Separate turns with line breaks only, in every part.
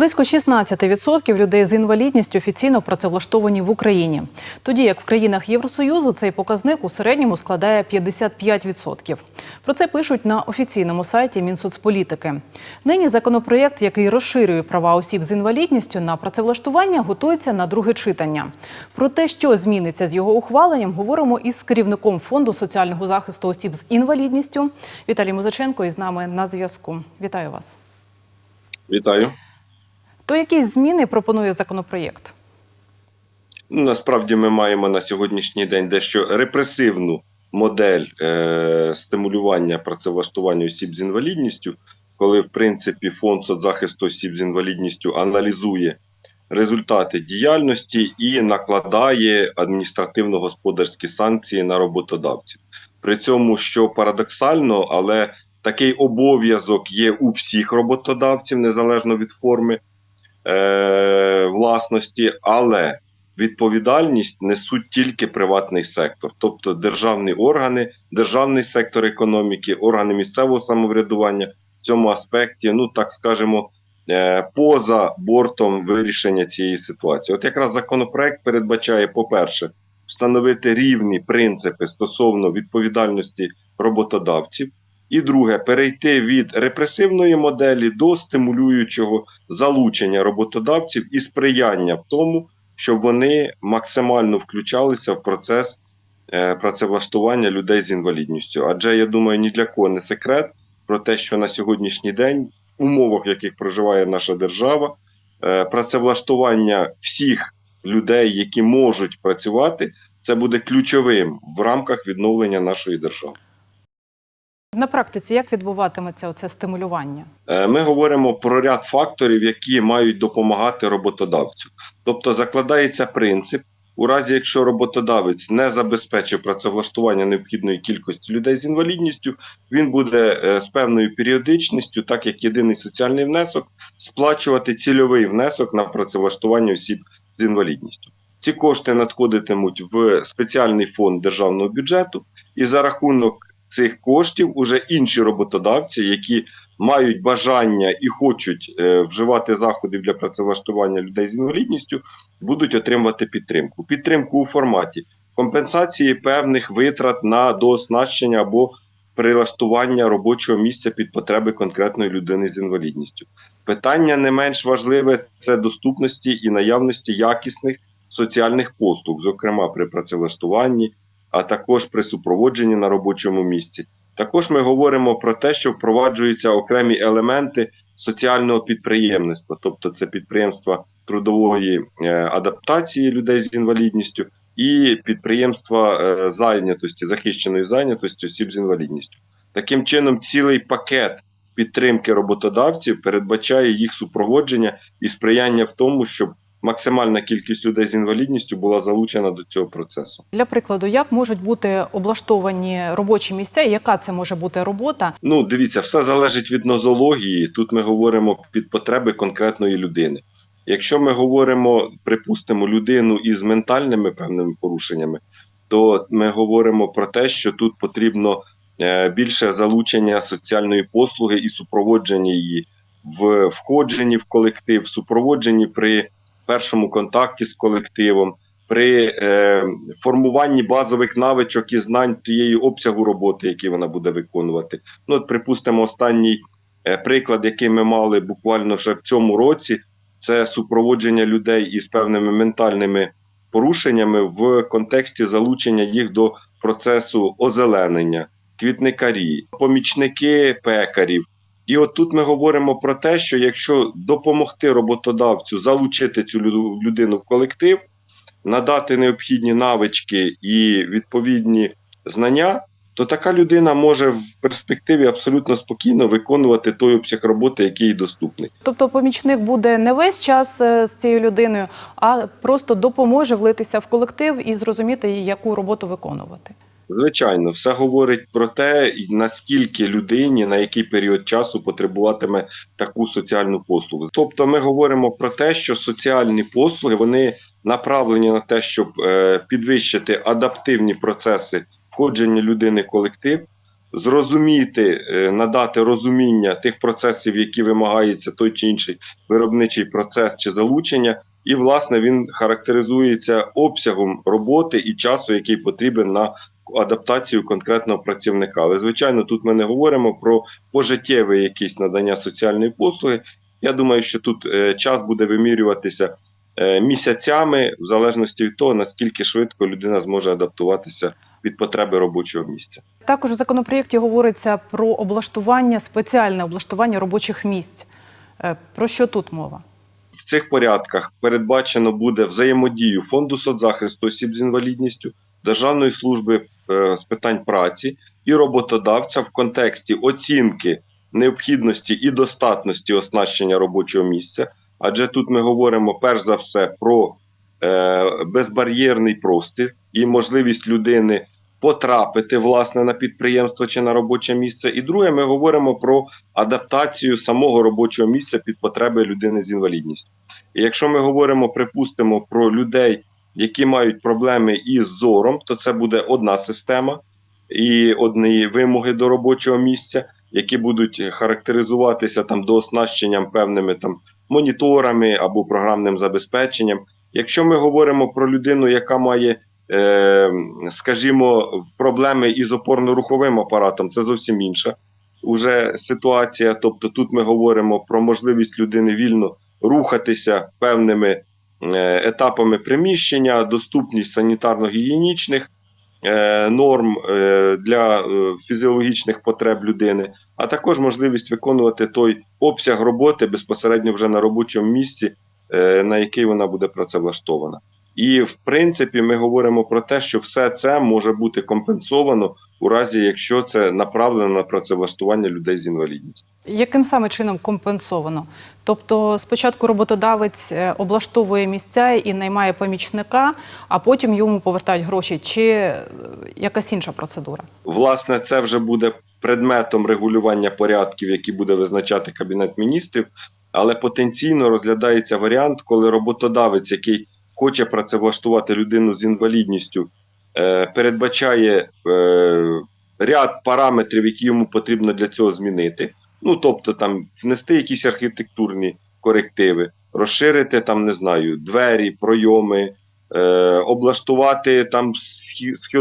Близько 16% людей з інвалідністю офіційно працевлаштовані в Україні. Тоді як в країнах Євросоюзу цей показник у середньому складає 55%. Про це пишуть на офіційному сайті Мінсоцполітики. Нині законопроєкт, який розширює права осіб з інвалідністю на працевлаштування, готується на друге читання. Про те, що зміниться з його ухваленням, говоримо із керівником фонду соціального захисту осіб з інвалідністю Віталій Музиченко із нами на зв'язку. Вітаю вас.
Вітаю.
То які зміни пропонує законопроєкт?
Ну, насправді ми маємо на сьогоднішній день дещо репресивну модель е, стимулювання працевлаштування осіб з інвалідністю, коли в принципі фонд соцзахисту осіб з інвалідністю аналізує результати діяльності і накладає адміністративно-господарські санкції на роботодавців. При цьому, що парадоксально, але такий обов'язок є у всіх роботодавців, незалежно від форми е, власності, але відповідальність несуть тільки приватний сектор, тобто державні органи, державний сектор економіки, органи місцевого самоврядування в цьому аспекті, ну так скажемо, е, поза бортом вирішення цієї ситуації. От якраз законопроект передбачає, по-перше, встановити рівні принципи стосовно відповідальності роботодавців. І друге, перейти від репресивної моделі до стимулюючого залучення роботодавців і сприяння в тому, щоб вони максимально включалися в процес е, працевлаштування людей з інвалідністю. Адже я думаю, ні для кого не секрет про те, що на сьогоднішній день, в умовах, в яких проживає наша держава, е, працевлаштування всіх людей, які можуть працювати, це буде ключовим в рамках відновлення нашої держави.
На практиці як відбуватиметься оце стимулювання?
Е, Ми говоримо про ряд факторів, які мають допомагати роботодавцю. Тобто закладається принцип, у разі якщо роботодавець не забезпечив працевлаштування необхідної кількості людей з інвалідністю, він буде е, з певною періодичністю, так як єдиний соціальний внесок, сплачувати цільовий внесок на працевлаштування осіб з інвалідністю. Ці кошти надходитимуть в спеціальний фонд державного бюджету, і за рахунок цих коштів уже інші роботодавці, які мають бажання і хочуть е, вживати заходів для працевлаштування людей з інвалідністю, будуть отримувати підтримку. Підтримку у форматі компенсації певних витрат на дооснащення або прилаштування робочого місця під потреби конкретної людини з інвалідністю. Питання не менш важливе це доступності і наявності якісних соціальних послуг, зокрема при працевлаштуванні, а також при супроводженні на робочому місці. Також ми говоримо про те, що впроваджуються окремі елементи соціального підприємництва, тобто це підприємства трудової е, адаптації людей з інвалідністю і підприємства е, зайнятості, захищеної зайнятості осіб з інвалідністю. Таким чином, цілий пакет підтримки роботодавців передбачає їх супроводження і сприяння в тому, щоб максимальна кількість людей з інвалідністю була залучена до цього процесу.
Для прикладу, як можуть бути облаштовані робочі місця, і яка це може бути робота?
Ну, дивіться, все залежить від нозології. Тут ми говоримо під потреби конкретної людини. Якщо ми говоримо, припустимо, людину із ментальними певними порушеннями, то ми говоримо про те, що тут потрібно е, більше залучення соціальної послуги і супроводження її в входженні в колектив, супроводженні при першому контакті з колективом, при е, формуванні базових навичок і знань тієї обсягу роботи, який вона буде виконувати. Ну, от, припустимо, останній е, приклад, який ми мали буквально вже в цьому році, це супроводження людей із певними ментальними порушеннями в контексті залучення їх до процесу озеленення, квітникарі, помічники пекарів. І от тут ми говоримо про те, що якщо допомогти роботодавцю залучити цю лю- людину в колектив, надати необхідні навички і відповідні знання, то така людина може в перспективі абсолютно спокійно виконувати той обсяг роботи, який їй доступний.
Тобто помічник буде не весь час е, з цією людиною, а просто допоможе влитися в колектив і зрозуміти, яку роботу виконувати.
Звичайно, все говорить про те, наскільки людині на який період часу потребуватиме таку соціальну послугу. Тобто, ми говоримо про те, що соціальні послуги вони направлені на те, щоб е, підвищити адаптивні процеси входження людини в колектив, зрозуміти, е, надати розуміння тих процесів, які вимагається той чи інший виробничий процес чи залучення. І, власне, він характеризується обсягом роботи і часу, який потрібен на адаптацію конкретного працівника. Але, звичайно, тут ми не говоримо про пожиттєве якісь надання соціальної послуги. Я думаю, що тут е, час буде вимірюватися е, місяцями, в залежності від того, наскільки швидко людина зможе адаптуватися від потреби робочого місця.
Також в законопроєкті говориться про облаштування, спеціальне облаштування робочих місць. Е, Про що тут мова?
В цих порядках передбачено буде взаємодію фонду соцзахисту осіб з інвалідністю, Державної служби з питань праці і роботодавця в контексті оцінки необхідності і достатності оснащення робочого місця. Адже тут ми говоримо перш за все про е, безбар'єрний простір і можливість людини потрапити власне на підприємство чи на робоче місце. І друге, ми говоримо про адаптацію самого робочого місця під потреби людини з інвалідністю. І якщо ми говоримо, припустимо, про людей, які мають проблеми із зором, то це буде одна система і одні вимоги до робочого місця, які будуть характеризуватися там дооснащенням певними там моніторами або програмним забезпеченням. Якщо ми говоримо про людину, яка має, е, скажімо, проблеми із опорно-руховим апаратом, це зовсім інша уже ситуація. Тобто, тут ми говоримо про можливість людини вільно рухатися певними етапами приміщення, доступність санітарно-гігієнічних е, норм е, для е, фізіологічних потреб людини, а також можливість виконувати той обсяг роботи безпосередньо вже на робочому місці, е, на який вона буде працевлаштована. І в принципі, ми говоримо про те, що все це може бути компенсовано у разі, якщо це направлено на працевлаштування людей з інвалідністю.
Яким саме чином компенсовано? Тобто, спочатку роботодавець е, облаштовує місця і наймає помічника, а потім йому повертають гроші, чи е, якась інша процедура?
Власне, це вже буде предметом регулювання порядків, які буде визначати Кабінет міністрів, але потенційно розглядається варіант, коли роботодавець, який хоче працевлаштувати людину з інвалідністю, е, передбачає е, ряд параметрів, які йому потрібно для цього змінити. Ну, тобто, там внести якісь архітектурні корективи, розширити там, не знаю, двері, пройоми, е, облаштувати там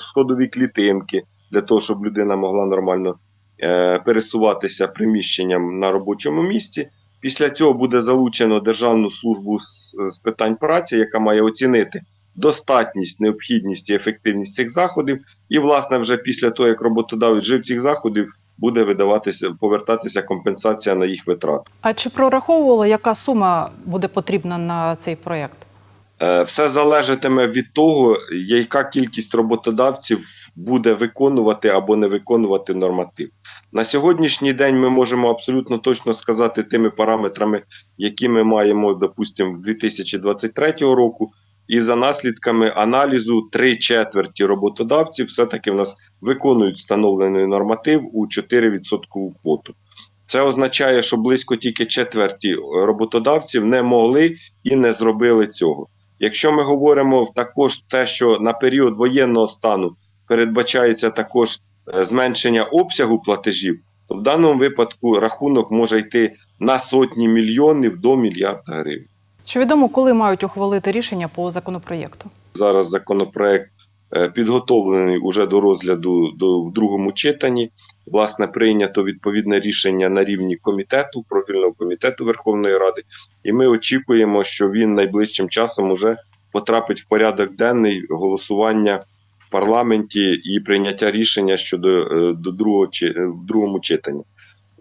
сходові клітинки для того, щоб людина могла нормально е, пересуватися приміщенням на робочому місці. Після цього буде залучено Державну службу з, питань праці, яка має оцінити достатність, необхідність і ефективність цих заходів. І, власне, вже після того, як роботодавець жив цих заходів, буде видаватися, повертатися компенсація на їх витрати.
А чи прораховували, яка сума буде потрібна на цей проєкт?
Е, Все залежатиме від того, яка кількість роботодавців буде виконувати або не виконувати норматив. На сьогоднішній день ми можемо абсолютно точно сказати тими параметрами, які ми маємо, допустимо, в 2023 року. І за наслідками аналізу три четверті роботодавців все-таки в нас виконують встановлений норматив у 4% квоту. Це означає, що близько тільки четверті роботодавців не могли і не зробили цього. Якщо ми говоримо також те, що на період воєнного стану передбачається також е, зменшення обсягу платежів, то в даному випадку рахунок може йти на сотні мільйонів до мільярда гривень.
Чи відомо, коли мають ухвалити рішення по законопроєкту?
Зараз законопроект підготовлений уже до розгляду до, в другому читанні. Власне, прийнято відповідне рішення на рівні комітету, профільного комітету Верховної Ради, і ми очікуємо, що він найближчим часом уже потрапить в порядок денний голосування в парламенті і прийняття рішення щодо е, до другого е, в другому читанні.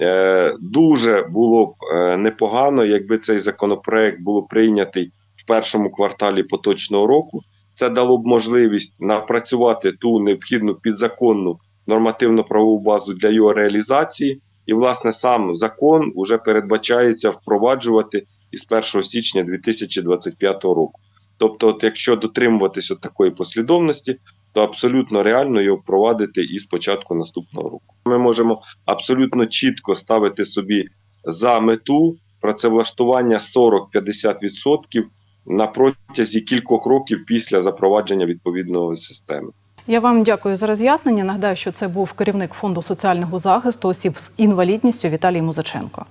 Е, Дуже було б е, непогано, якби цей законопроект було прийнятий в першому кварталі поточного року. Це дало б можливість напрацювати ту необхідну підзаконну нормативно-правову базу для його реалізації, і власне сам закон уже передбачається впроваджувати із 1 січня 2025 року. Тобто, от якщо дотримуватись от такої послідовності, то абсолютно реально його впровадити і з початку наступного року. Ми можемо абсолютно чітко ставити собі за мету працевлаштування 40-50% на протязі кількох років після запровадження відповідної системи.
Я вам дякую за роз'яснення. Нагадаю, що це був керівник фонду соціального захисту осіб з інвалідністю Віталій Музиченко.